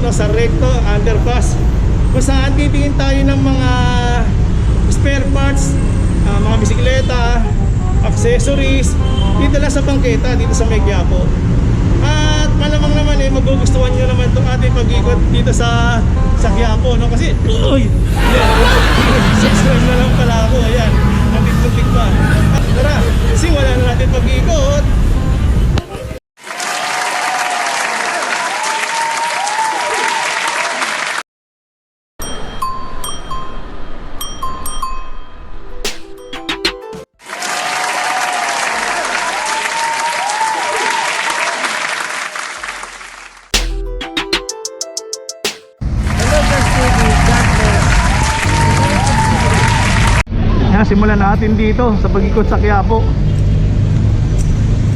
no, sa recto, underpass. Kung saan titingin tayo ng mga spare parts, ah, mga bisikleta, accessories, dito lang sa bangketa, dito sa Megyapo. At malamang naman eh, magugustuhan nyo naman itong ating pag-ikot dito sa sa Quiapo, no? Kasi, uy! Yan, subscribe na lang pala ako, ayan. Nandit-muntik pa. Tara, simulan na natin pag-ikot. Yan, simulan natin dito sa pag-ikot sa Quiapo.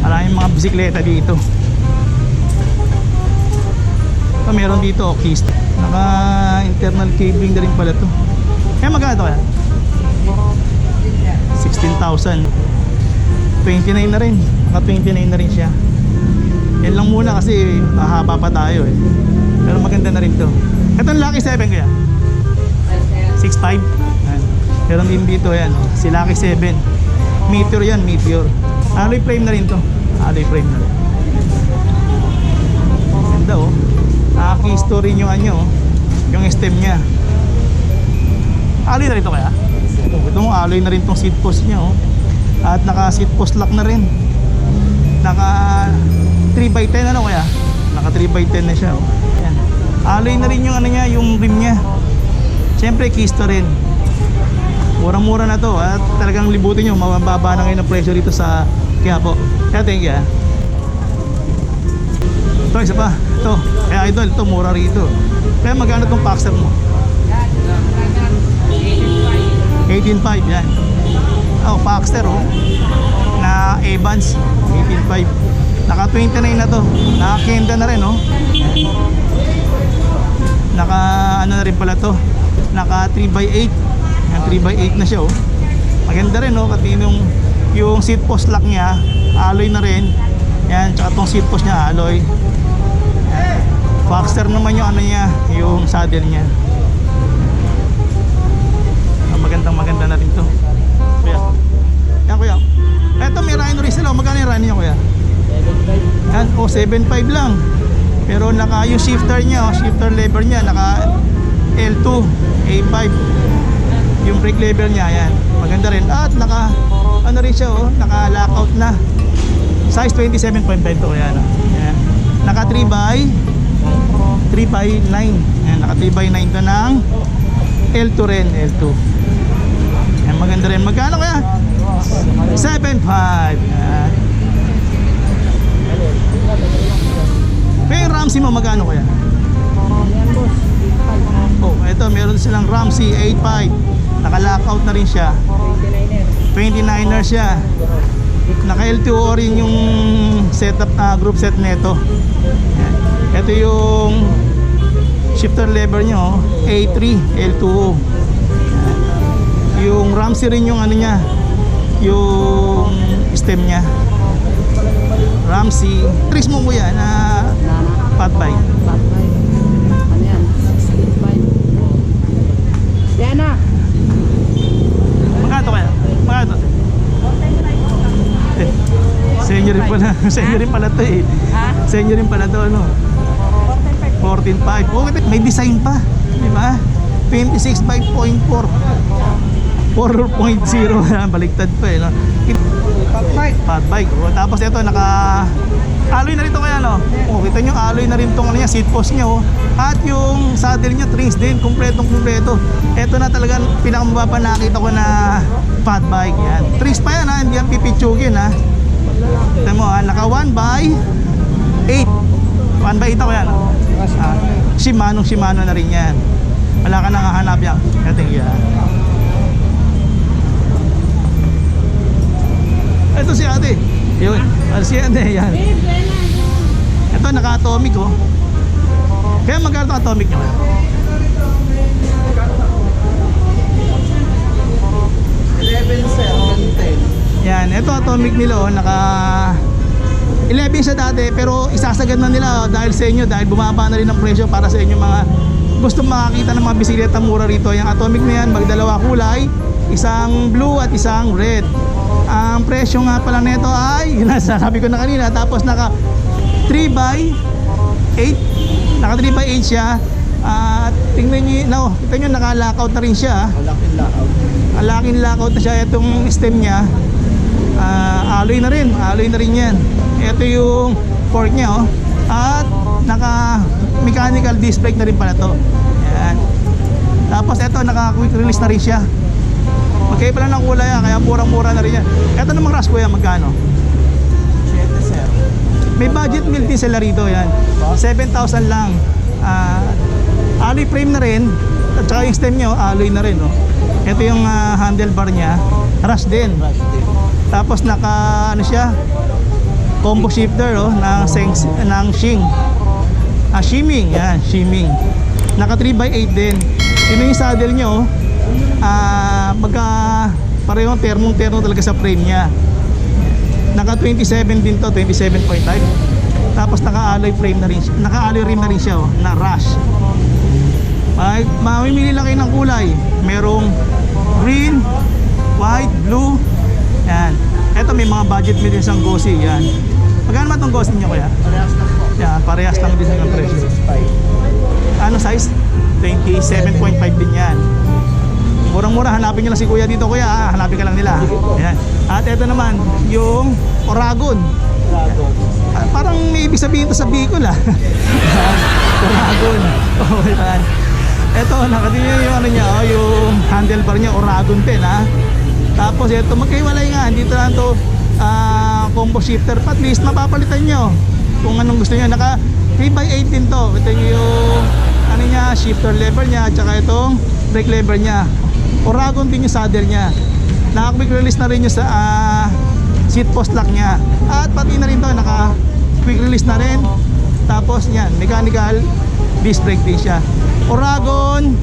Maraming mga bisikleta dito. Ito, meron dito, oh, keys. Naka internal cabling na rin pala to. Kaya magkano to kaya? 16,000. 29 na rin. Naka 29 na rin siya. Yan lang muna kasi mahaba pa tayo eh. Pero maganda na rin to. Ito ang Lucky 7 kaya? 6.5 Din dito yan oh. Si Lucky 7 Meteor yan Meteor Alloy frame na rin to Alloy frame na rin Ganda oh Nakaki-store rin yung ano oh Yung stem niya Alloy na rin to kaya? Ito mo alloy na rin tong seat post niya oh At naka seat post lock na rin Naka 3x10 ano kaya? Naka 3x10 na siya oh Yan. Alloy na rin yung ano niya Yung rim niya Siyempre, kisto rin. Murang-mura na to at talagang libutin nyo, mababa na ngayon ang presyo dito sa Quiapo. Kaya thank you ah. Ito, isa pa. Ito. Kaya idol, ito mura rito. Kaya magkano tong Paxer mo? 18.5 yan. Oh, Paxter oh. Na Evans, 18.5. Naka 29 na to. Naka Kenda na rin oh. Naka ano na rin pala to. Naka 3x8. Yan 3x8 na siya oh. Maganda rin oh kasi yung yung seat post lock niya alloy na rin. Yan, tsaka tong seat post niya alloy. Yan. Naman yung ano niya, yung saddle niya. Ah, magandang maganda na rin to. Kuya. Yan kuya. Eto may rhino rin sila. Magkano yung rhino niya kuya? Yan, oh 7.5 lang. Pero naka yung shifter niya, oh, shifter lever niya naka L2, A5. Yung brake lever niya, yan. Maganda rin. At naka ano rin siya, oh, naka lockout na. Size 27.5 to, yan. Oh. Yan. Naka 3 by 3 by 9. Yan, naka 3 by 9 to ng L2 rin, L2. Yan, maganda rin. Magkano kaya? 7.5. Yan. Yung Ramsey mo magkano kaya? Oh, ito meron silang Ramsey 85. Naka-lockout na rin siya. 29er siya. Naka L2O rin yung setup na group set. Yan. Ito yung shifter lever nyo, A3 L2O. Yan. Yung Ramsey rin yung ano niya, yung stem niya. Ramsey. Tris mo kuya na fat bike. Ano yan? 65. Yan na. Magkano kaya? Magkano? Eh, sa inyo rin pala, sa inyo rin pala to eh. Ha? Sa inyo rin pala to ano, 14.5. Okay, may design pa, di ba? 26 by 0.4. 4.0 baliktad pa eh no. Pag bike. Fat bike. O, tapos ito naka alloy na rin to kaya no. Oh, kita nyo alloy na rin tong ano niya, seat post niya oh. At yung saddle niya trims din, kumpletong kumpleto. Ito na talaga pinakamababa nakita ko na fat bike yan. Trims pa yan ha, hindi yan pipitsugin ha. Ito mo ha, naka 1 by 8. 1 by 8 ako yan. Ah, Shimano, Shimano na rin yan. Wala ka nang hahanap yan. Ito yan. Ito si ate. Yun. Ah, si ate, yan. Ito, naka-atomic oh. Kaya magkano atomic nyo? Yan, ito atomic nila oh, naka 11 siya dati pero isasagad na nila oh, dahil sa inyo dahil bumaba na rin ang presyo para sa inyo mga gusto makakita ng mga bisikleta mura rito. Yung atomic na yan magdalawa kulay isang blue at isang red. Ang presyo nga pala nito ay yun na sabi ko na kanina tapos naka 3 by 8 naka 3 by 8 siya. At tingnan nyo no, kita nyo naka lockout na rin siya Malaking lakaw. ang laking lockout na siya itong stem niya. ah, alloy na rin. Alloy na rin yan. Ito yung fork niya oh. At naka mechanical disc brake na rin pala to. Yan. Tapos ito naka quick release na rin siya. Magkaiba lang ng kulay ah, kaya murang mura na rin yan. Ito namang ras kuya magkano? 7 sir. may budget built din sila rito yan. 7,000 lang. Ah, alloy frame na rin. At saka yung stem nyo alloy na rin oh. ito yung ah, handlebar nya rush din. Rush. Tapos naka ano siya combo shifter oh ng Seng, ng Shing ah shimming yan shimming naka 3 by 8 din. Yun yung saddle nyo oh. ah magka parehong termong termo talaga sa frame nya naka 27 din to 27.5 tapos naka alloy frame na rin siya naka alloy rim na rin siya oh, na rush Ay, mamimili lang kayo ng kulay. Merong green white blue yan eto may mga budget meal isang gosi yan magkano ba itong gosi nyo kuya? Parehas na po. yan parehas lang din ang presyo 6.5. ano size? 27.5 din yan murang-mura hanapin nyo lang si kuya dito kuya ah. hanapin ka lang nila yan. at eto naman yung Oragon Dragon. Ah, parang may ibig sabihin to sa Bicol ah. Oragon. Oh, yan. Ito, nakatingin yung ano niya, oh, yung handlebar niya, Oragon din ha. Tapos ito, magkaiwalay nga, dito lang to ah, combo shifter, at least mapapalitan nyo kung anong gusto nyo. Naka 3x8 din to. Ito yung ano niya, shifter lever niya, tsaka itong brake lever niya. Oragon din yung saddle niya. Naka-quick release na rin yung sa ah, seat post lock niya. At pati na rin to, naka quick release na rin. Tapos yan, mechanical disc brake din siya. Oragon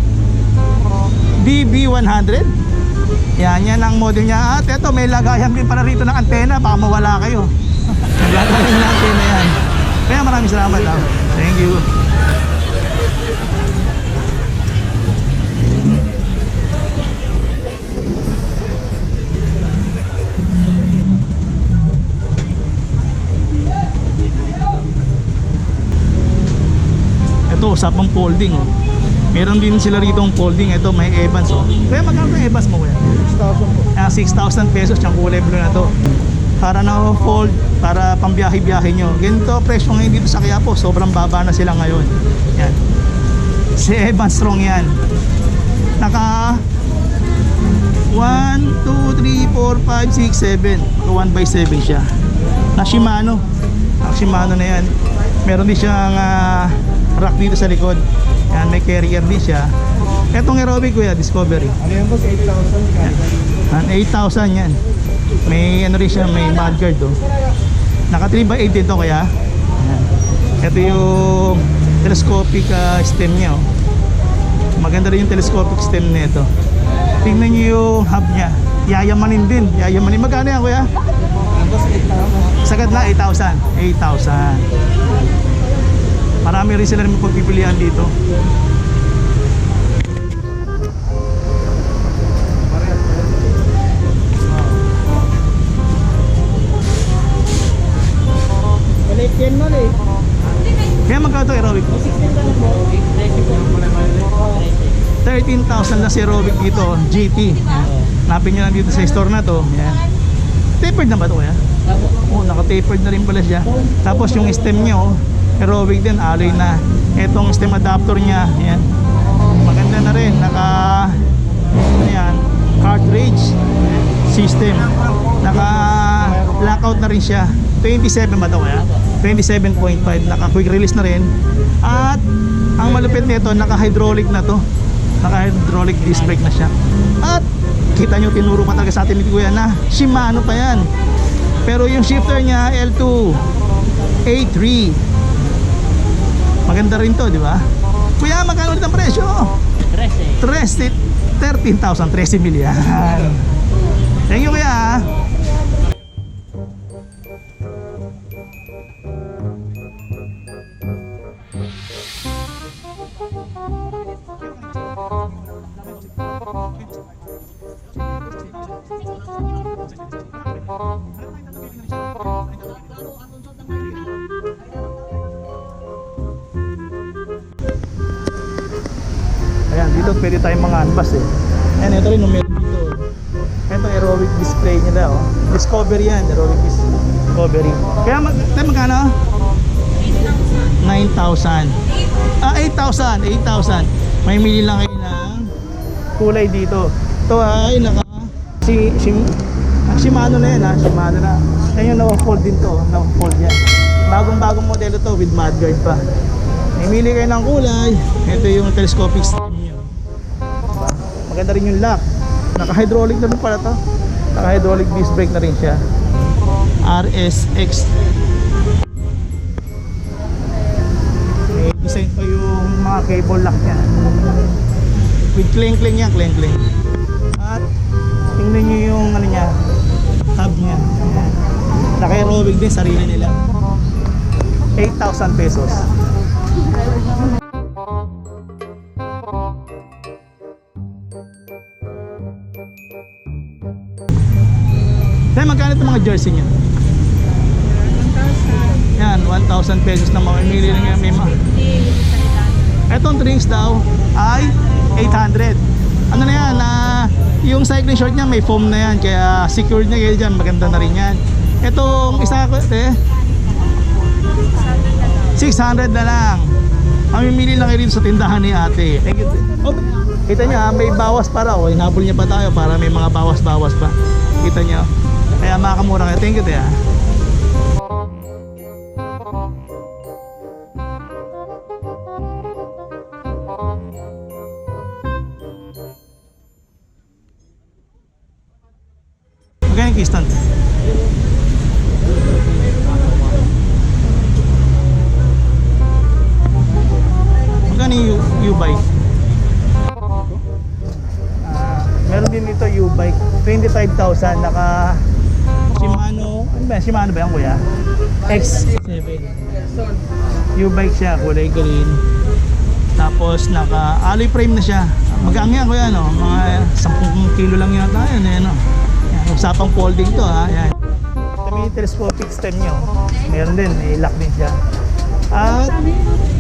DB100. Yan, yan ang model niya. At eto, may lagayan din para rito ng antena. Baka mawala kayo. Lagayan ng antena yan. Kaya maraming salamat. ah. Thank you. Ito, usapang folding. Oh. Meron din sila rito ang folding. Ito, may Evans. Oh. Kaya magkano ang Evans mo kuya? 6,000 po. Ah, 6,000 pesos yung kulay blue na to. Para na fold, para pambiyahe-biyahe nyo. Ganito presyo ngayon dito sa Quiapo. Sobrang baba na sila ngayon. Yan. Si Evan Strong yan. Naka 1, 2, 3, 4, 5, 6, 7. 1 by 7 siya. Na Shimano. Ang Shimano na yan. Meron din siyang ah, rack dito sa likod. Yan, may carrier din siya. Etong aerobic kuya, Discovery. Ano yan boss? 8,000. An 8,000 yan. May ano rin siya, may mudguard oh. Naka 3 by 8 din to kaya. Ayan. Ito yung telescopic ah, stem niya oh. Maganda rin yung telescopic stem nito. Tingnan niyo yung hub niya. Yayamanin din. Yayamanin. Magkano yan kuya? Ano? 8,000. Sagad na 8,000. 8,000. Marami rin sila rin pagpipilian dito. Yan mo eh. Kaya magkano ito aerobic? 13,000 na si aerobic dito, GT. Napin nyo lang dito sa store na to. Yan. Tapered na ba ito kuya? Oo, naka-tapered na rin pala siya. Tapos yung stem niya, oh, aerobic din, alloy na. Etong stem adapter niya, yan. Maganda na rin, naka, ano yan, cartridge system. Naka blackout na rin siya. 27 ba ito kaya? 27.5, naka quick release na rin. At ang malupit nito, naka hydraulic na to. Naka hydraulic disc brake na siya. At kita nyo tinuro pa talaga sa atin ni Kuya na Shimano pa yan. Pero yung shifter niya L2 A3 Maganda rin to, di ba? Kuya, magkano ulit ang presyo? 13. 13,000, 13 milyan. Thank you, kuya. Dito, pwede tayong mga unpass eh. Ayan, ito rin, numero dito. Ito, aerobic display nila, oh. Discovery yan, aerobic discovery. Kaya, mag tayo magkano? 9,000. Ah, 8,000. 8,000. May mili lang kayo ng kulay dito. Ito ay naka si si ah, Shimano na yan ha, Shimano na. Yan yung naka-fold din to, naka-fold yan. Bagong-bagong modelo to with mudguard pa. May mili kayo ng kulay. Ito yung telescopic? Maganda rin yung lock. Naka-hydraulic na rin pala to. Naka-hydraulic disc brake na rin siya. RSX may design pa yung mga cable lock niya with cling cling yan cling cling at tingnan nyo yung ano niya tab niya Ayan. naka-aerobic din sarili nila 8,000 pesos Dahil magkano itong mga jersey niyo? Yan, 1,000 pesos na mamimili lang yan. May mga. Etong drinks daw ay 800. Ano na yan, ah, yung cycling short niya may foam na yan. Kaya secured niya kayo dyan, maganda na rin yan. Etong isa ko, eh, 600 na lang. Mamimili lang kayo dito sa tindahan ni ate. Thank you. Oh, kita niya, ah, may bawas para. Oh, hinabol niya pa tayo para may mga bawas-bawas pa. Kita niya. Kaya makakamura kayo. Thank you, te. ah. Magkano yung keystone? Magkano yung U-bike? Ah, meron din dito U-bike. 25,000 naka ba? yan? Shimano ba yan kuya? X7. U-bike siya, kulay green. Tapos naka alloy frame na siya. Magaan yan kuya no? Mga 10 kilo lang yata yan eh no. Yan, usapang folding to ha. Yan. Ito may telescopic stem nyo. Meron din, may lock din siya. At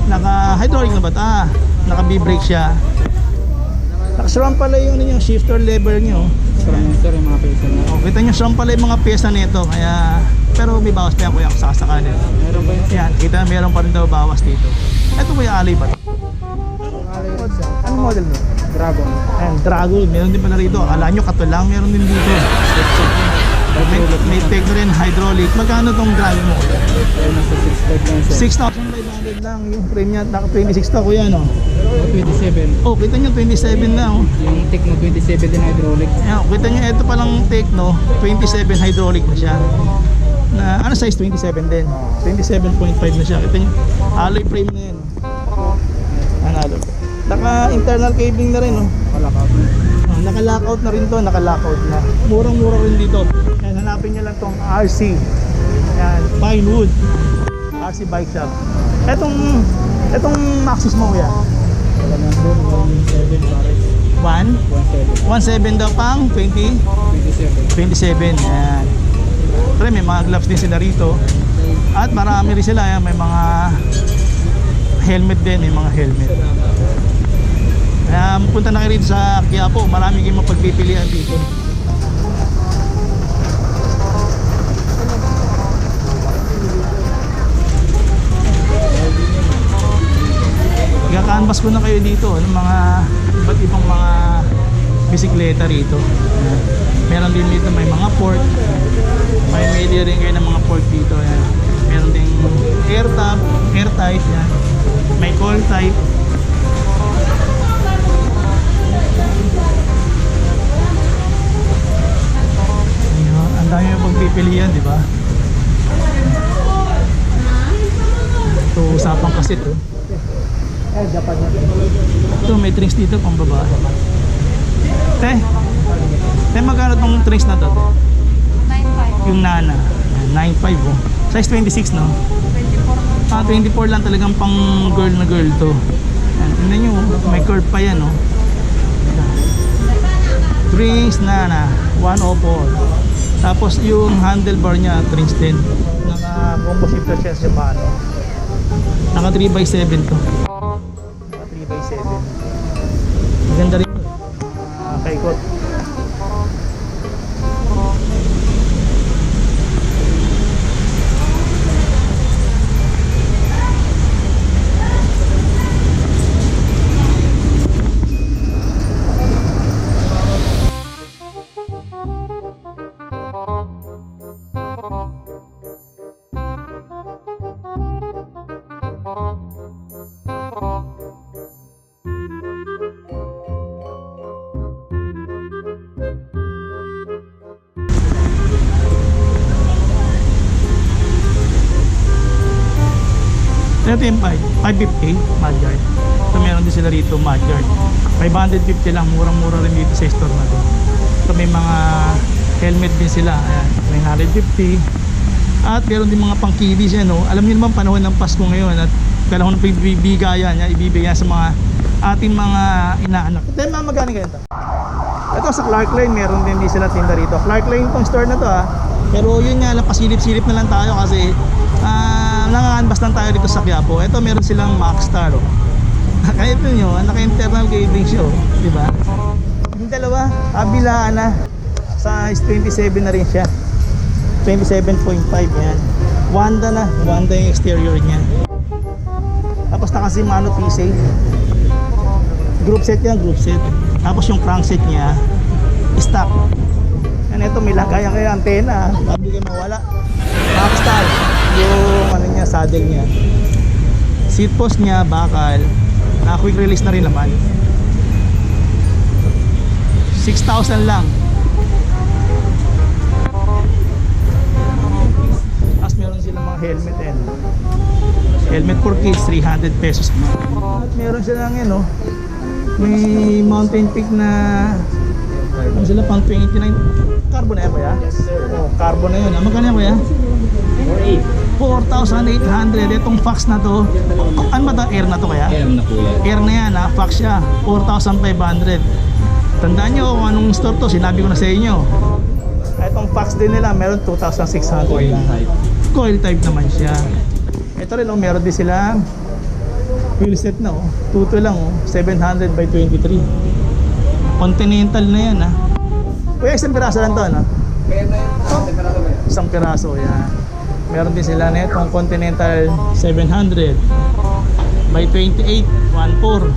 naka hydraulic na ba? Ah, naka B-brake siya. Naka-shroud pala yung ano shifter lever nyo. Sir, yung mga pesa na. Oh, kita nyo, shroud pala yung mga pyesa nito. Kaya, pero may bawas pa yan kuya kung sakasakali. Meron ba yun? Yan, kita meron pa rin daw bawas dito. Ito kuya alay ba? to? Ano model mo? Dragon. Ayan, Dragon, meron din pala rito. Akala nyo katulang, meron din dito. May, may tech na rin, hydraulic. Magkano tong Dragon mo? nasa 6.5 lang sir. 6,500 lang yung frame niya. Naka 26 to kuya no? 27. Oh, kita nyo 27 na oh. Yung Tecno 27 din hydraulic. Ayan, kita nyo ito palang Tecno, 27 hydraulic na siya. Na ano size 27 din. 27.5 na siya. Kita nyo, alloy frame na yan. Ano alloy. Naka internal cabling na rin oh. Wala ka. Ah, naka-lockout na rin to, naka-lockout na. Murang-mura rin dito. Yan, hanapin nyo lang tong RC. Yan, Pinewood. RC Bike Shop. Etong, etong Maxis mo kuya. Wala na sir. 17 pare. 1? 17. 1.7 daw pang 20? 27. 27. Yan. Pero may mga gloves din sila rito. At marami rin sila. May mga helmet din. May mga helmet. Kaya punta na kayo rito sa Quiapo. Marami kayong mapagpipilian dito. Kaka-canvas ko na kayo dito ng mga iba't ibang mga bisikleta rito. Ayan. Meron din dito may mga port. May media rin kayo ng mga port dito. Ayan. Meron din air tab, air tight. Yan. May call type. Ayan. Ang dami yung pagpipilian, di ba? Ito, usapang kasi to. Eh, Japan na. Ito, may drinks dito pang babae. Te, te magkano tong drinks na to? te? 9.5. Yung nana. Ayan, 9.5 oh. Size 26 no? 24 Ah, 24 lang talagang pang girl na girl to. Tingnan nyo, oh. may curve pa yan oh. Drinks nana, 104. Tapos yung handlebar niya, drinks din. Naka combo shifter siya sa mano. Naka 3x7 to. Maganda rin. Ah, kaikot. Ito yung 5, 550 Madyard. Ito meron din sila rito Madyard. 550 lang, murang-mura rin dito sa store na to. Ito may mga helmet din sila. Ayan, 950. At meron din mga pang kiddies yan. No? Alam niyo naman panahon ng Pasko ngayon at kailangan ng bibigayan yan, ibibigay sa mga ating mga inaanak. Yung mga magkano ganito. Ito sa Clark Lane, meron din din sila tinda rito. Clark Lane tong store na to ha. Pero yun nga lang, pasilip-silip na lang tayo kasi ah nanganganbas lang tayo dito sa Quiapo. Ito meron silang Maxstar. Oh. Kaya ito nyo, naka-internal casing siya. Oh. Di ba? Yung dalawa, kabilaan na. Size 27 na rin siya. 27.5 yan. Wanda na. Wanda yung exterior niya. Tapos naka Shimano P-Safe. Group set yan, group set. Tapos yung crankset niya, stock. Yan ito, may lagay ang antena. Bago kayo mawala. Rockstar. Yung ano niya, saddle niya. Seat post niya, bakal. Na quick release na rin naman. 6,000 lang. Tapos meron silang mga helmet eh. Helmet for kids, 300 pesos. At meron silang ano, may mountain peak na ano sila pang 29 carbon na yan kuya? Yes sir. Oh, carbon na yun. Ah, magkano yan kuya? 4,800. Itong fax na to. Ano ba to? Air na to kaya? Air na po yan. Air na yan ha. Fax siya. 4,500. Tandaan nyo kung anong store to. Sinabi ko na sa inyo. Itong fax din nila. Meron 2,600 Coil type. Coil type naman siya. Ito rin oh. Meron din sila wheel set na oh. Tuto lang oh. 700 by 23. Continental na yan ha. Kuya, isang piraso lang to, no? Isang piraso, yan. Meron din sila na itong Continental 700 by 28, 14.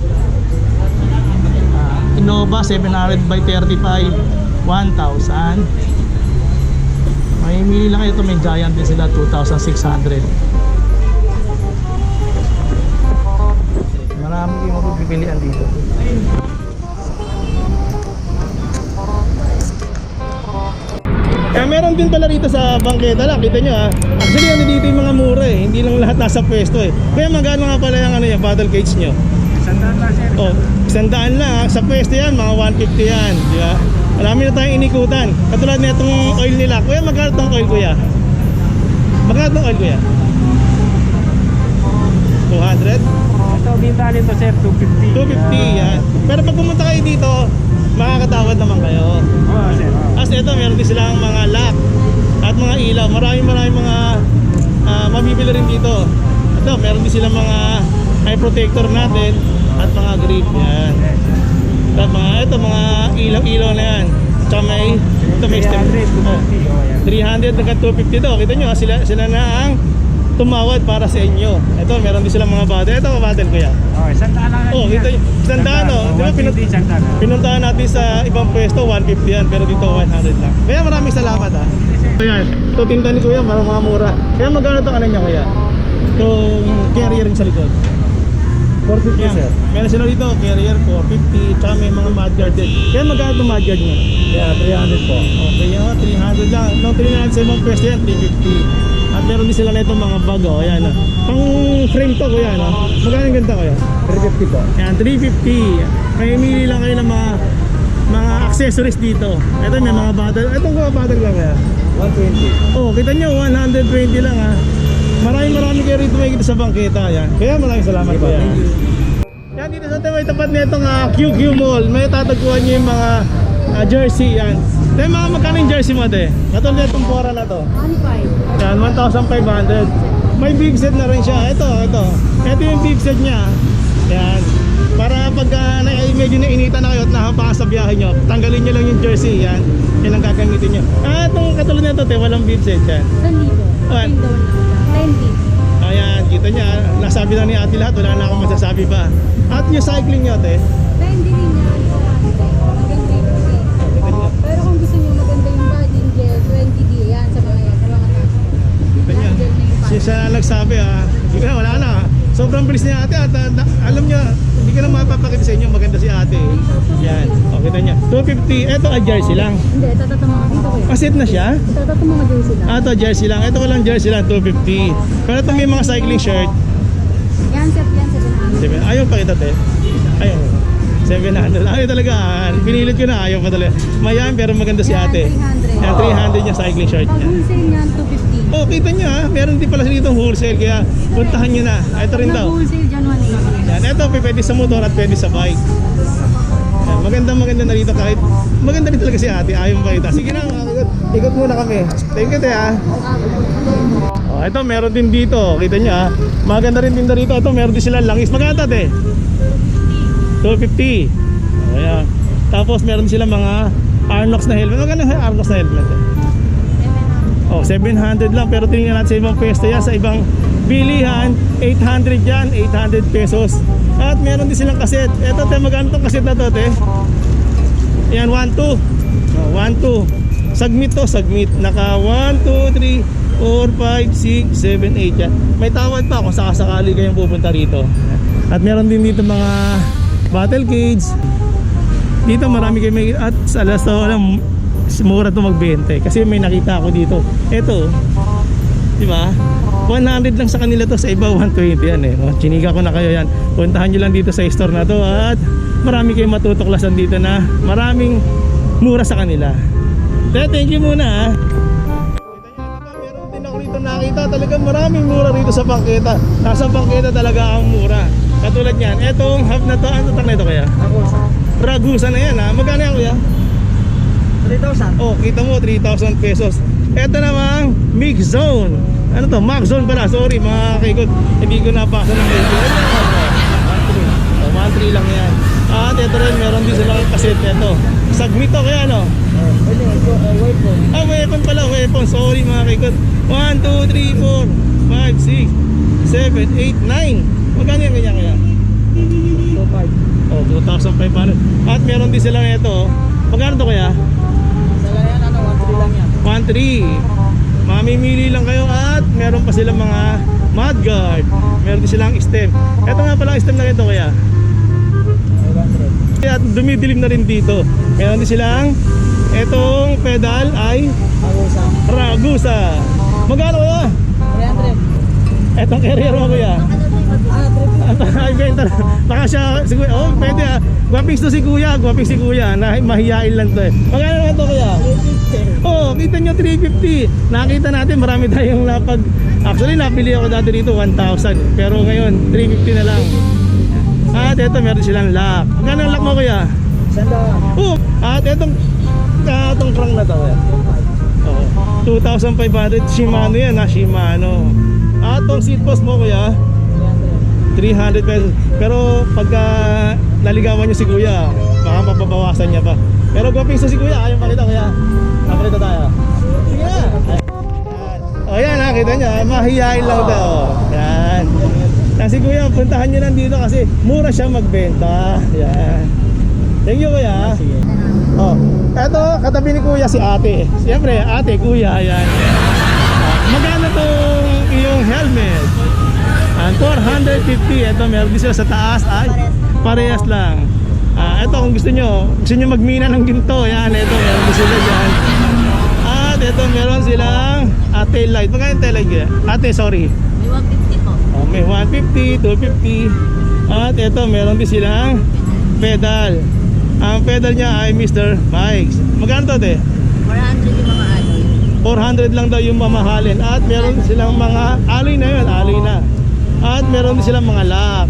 Ah, Innova 700 by 35, 1,000. May mili lang ito, may Giant din sila, 2,600. Marami kayong mapipilian dito. Kaya meron din pala rito sa bangketa lang, kita nyo ha. Actually, ano dito yung mga mura eh. Hindi lang lahat nasa pwesto eh. Kaya magkano nga pala yung ano yan, battle cage nyo? Sandaan lang sir. Oh, isandaan lang ha. Sa pwesto yan, mga 150 yan. Di ba? Marami na tayong inikutan. Katulad na itong oil nila. Kuya, magkano itong oil kuya? Magkano itong oil kuya? 200? Ito, binta nito sir, 250. 250 yan. Pero pag pumunta kayo dito, makakatawad naman kayo. Oo sir. As ito, meron din silang mga lock at mga ilaw. Maraming maraming mga ah, mabibili rin dito. Ito, meron din silang mga eye protector natin at mga grip yan. At mga ito, mga ilaw-ilaw na yan. Tsaka may, ito may stem. 300, 250. Oh, Oh, yan. 300 hanggang 250 to. Kita nyo, sila, sila na ang tumawad para sa inyo. Ito, meron din silang mga battle. Ito, battle ko yan. Oh, sandaan lang. Oh, kita nyo. Sandaan, oh. Di ba, pinag- 150 sandaan. Pinuntahan natin sa ibang pwesto, 150 yan, pero dito 100 lang. Kaya maraming salamat ha. Ayan, ito tinta ni Kuya, parang mga mura. Kaya magkano ito ano niya Kuya? Itong carrier rin sa likod. 450 Yan. sir. Meron sila dito, carrier 450, tsaka may mga mudguard din. Kaya magkano itong mudguard niya? Yeah, 300 po. Okay, yan, 300 lang. Nung tinignan natin sa ibang pwesto yan, 350. Meron din sila na itong mga bag, oh, ayan. Oh. Pang frame to, Kuya, no? Magkano yung ganda, Kuya? 350 po. Yan, 350. May mili lang kayo ng mga mga accessories dito. Ito may mga bottle. Ito mga bottle lang kaya. 120. Oh, kita nyo, 120 lang ha. Maraming marami kayo rito may sa bangketa. Yan. Kaya maraming salamat po yan. Yan, dito sa may tapat na itong ah, QQ Mall. May tatagpuan nyo yung mga ah, jersey. Yan. Tayo mga magkano yung jersey mo, te? Katulad na itong pora na to. 1.5. Yan, 1,500. May big set na rin siya. Ito, ito. Ito yung big set niya. Yan. Para pag uh, na, medyo nainitan na kayo at nahapakan sa biyahe nyo, tanggalin nyo lang yung jersey. Yan. Yan ang gagamitin nyo. Ah, itong katulad nito, te, walang bib set yan. Sandibo. Ayan. Window lang. 10 feet. Ayan, kita niya. Nasabi na ni ate lahat. Wala na akong masasabi pa. At yung cycling nyo, te. Sobrang bilis ni ate at ah, na- alam niya, hindi ka na mapapakita sa inyo. Maganda si ate. Yan. O, kita niya. 250. Ito, ah, jersey lang. Hindi, ito mga dito ko. Kasit na siya. Ito mga jersey lang. Ah, ito jersey lang. Ito ko lang jersey lang, 250. Pero ito may mga cycling shirt. Yan, set yan sa sinabi. Seven. Ayaw pa kita, te. Ayaw. 700. Ayaw talaga. ah. Pinilit ko na. Ayaw pa talaga. Mayan, pero maganda si Yan, ate. 300. Yan, 300 niya cycling shirt Pag niya. wholesale niyan, 250. Oh, kita niyo ha. Meron din pala dito wholesale. Kaya puntahan niyo na. Ito rin daw. nag-wholesale dyan, 180. Yan. Ito, pwede sa motor at pwede sa bike. Yan. Maganda maganda na rito kahit maganda rin talaga si ate. Ayaw pa kita. Sige na, ikot. Ikot muna kami. Thank you, te ha. Oh, ito meron din dito. Kita niyo ha. Maganda rin din dito. Ito meron din sila langis. Magkano te? 250. Oh, ayan. Tapos meron sila mga Arnox na helmet. Magkano yung Arnox na helmet? Eh? Oh, 700 lang pero tingnan natin sa ibang pwesto yan. Sa ibang bilihan 800 yan 800 pesos. At meron din silang kaset. Eto te magkano tong kaset na to te? Yan 1 2 oh, 1 2 submit to submit naka 1 2 3 4 5 6 7 8 yan. May tawad pa kung sakasakali kayong pupunta rito. At meron din dito mga battle cage. Dito marami kayo may at sa alas to alam mura to magbenta eh. kasi may nakita ako dito. Eto di ba 100 lang sa kanila to. Sa iba 120 yan eh. No? chiniga ko na kayo yan. Puntahan nyo lang dito sa store na to at marami kayong matutuklasan dito na maraming mura sa kanila. Kaya thank you muna ha? Meron din ako rito nakita. Talagang maraming mura rito sa bangketa. Nasa bangketa talaga ang mura. Katulad yan etong half na to. Ano tang na ito kaya Ako sa Ragusa na yan ha? Magkano yan kuya 3,000. Oh, kita mo 3,000 pesos. Ito namang mix zone. Ano to? Max zone pala. Sorry mga kaikot. Hindi ko napasa ng medyo. Oh, 1.3 lang yan. At ito rin, meron din silang kaset nito. Submit to kaya no? Ito, po. Ah, weapon pala, weapon. Sorry mga kaikot. 1, 2, 3, 4, 5, 6, 7, 8, 9. Magkano yan ganyan kaya? 2,500. Oh, 2,500. At meron din silang ito. Magkano to kaya? Sa ganyan, ano, 1,300 1-3 Mamimili lang kayo at meron pa silang mga mudguard Meron din silang stem Ito nga pala ang stem na ito kaya 500. At dumidilim na rin dito Meron din silang Itong pedal ay Ragusa Magkano kaya? 300. Etong carrier mo kuya Ah, 350. Ay, benta na. Baka siya, si kuya, oh, pwede ah. Gwapings to si kuya, gwapings si kuya. Na, mahihain lang to eh. Magkano naman to kuya? 350. Oh, kita nyo 350. Nakita natin marami tayong napag Actually, napili ako dati dito 1,000. Pero ngayon, 350 na lang. At eto, meron silang lock. Magkano ang lock mo kuya? Sanda. Oh, at etong katong crank na to kuya. Oh, 2,500 Shimano yan ha, Shimano. At tong seat post mo kuya, 300 pesos. Pero pagka naligawan niyo si kuya, baka mapabawasan niya pa. Pero gwaping sa si kuya, ayaw pakita kuya. Nakalita tayo. Sige na. Ayan. O yan ha, kita niyo, mahihain lang daw. Yan. Yan si kuya, puntahan niyo lang dito kasi mura siya magbenta. Yan. Thank you kuya. Sige. Oh, eto katabi ni kuya si ate. Siyempre, ate, kuya, yan. Ah, Magkano tong iyong helmet? Ah, 450. Ito, meron din sa taas. Ay, parehas lang. Ah, ito, kung gusto nyo, gusto nyo magmina ng ginto. Yan, ito, meron sila dyan. Ito, meron silang ah, tail light. Magkano yung tail light kaya? Ate, sorry. May 150 po. Oh, may 150, 250. At ito, meron din silang pedal. Ang pedal niya ay Mr. Bikes. Magkano to, te? 400 yung mga alloy. 400 lang daw yung mamahalin. At meron silang mga alloy na yun, alloy na. At meron din silang mga lock.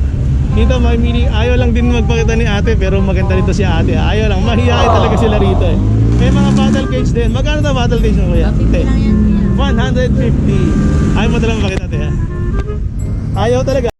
Dito may mini, ayaw lang din magpakita ni ate pero maganda rito si ate. Ayaw lang, mahihain talaga sila rito eh. May mga battle cage din. Magkano na battle cage mo kuya? 50 lang yan. kuya. 150. Ayaw mo talaga makita ate ha? Ayaw talaga.